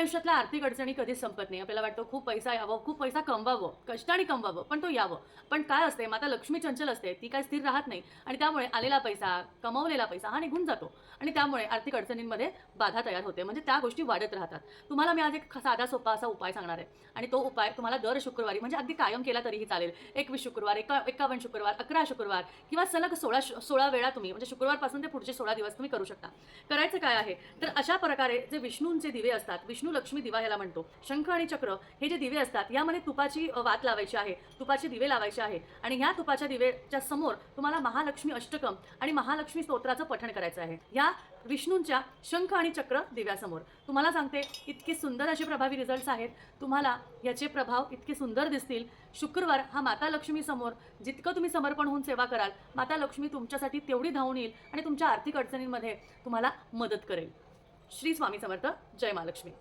आयुष्यातल्या आर्थिक अडचणी कधीच संपत नाही. आपल्याला वाटतं खूप पैसा यावं खूप पैसा कमवावं कष्टाने कमवावं पण तो यावं. पण काय असते माता लक्ष्मी चंचल असते ती काय स्थिर राहत नाही आणि त्यामुळे आलेला पैसा कमवलेला पैसा हा निघून जातो आणि त्यामुळे आर्थिक अडचणींमध्ये बाधा तयार होते. म्हणजे त्या गोष्टी वाढत राहतात. तुम्हाला मी आज एक साधा सोपा असा उपाय सांगणार आहे. आणि तो उपाय तुम्हाला दर शुक्रवारी म्हणजे अगदी कायम केला तरीही चालेल. एकवीस शुक्रवार एका एकावन्न शुक्रवार अकरा शुक्रवार किंवा सलग सोळा सोळा वेळा तुम्ही म्हणजे शुक्रवारपासून ते पुढचे सोळा दिवस तुम्ही करू शकता. करायचं काय आहे? तर अशा प्रकारे जे विष्णूंचे दिवे असतात विष्णू लक्ष्मी दिवा ह्याला म्हणतो. शंख आणि चक्र हे जे दिवे असतात यामध्ये तुपाची वात लावायची आहे. तुपाचे दिवे लावायचे आहे. आणि ह्या तुपाच्या दिवेच्या समोर तुम्हाला महालक्ष्मी अष्टकम आणि महालक्ष्मी स्तोत्राचं पठण करायचं आहे. ह्या विष्णूंच्या शंख आणि चक्र दिव्यासमोर. तुम्हाला सांगते इतके सुंदर असे प्रभावी रिझल्ट्स आहेत. तुम्हाला याचे प्रभाव इतके सुंदर दिसतील. शुक्रवार हा माता लक्ष्मी समोर. जितकं तुम्ही समर्पण होऊन सेवा कराल माता लक्ष्मी तुमच्यासाठी तेवढी धावून येईल आणि तुमच्या आर्थिक अडचणींमध्ये तुम्हाला मदत करेल. श्री स्वामी समर्थ. जय महालक्ष्मी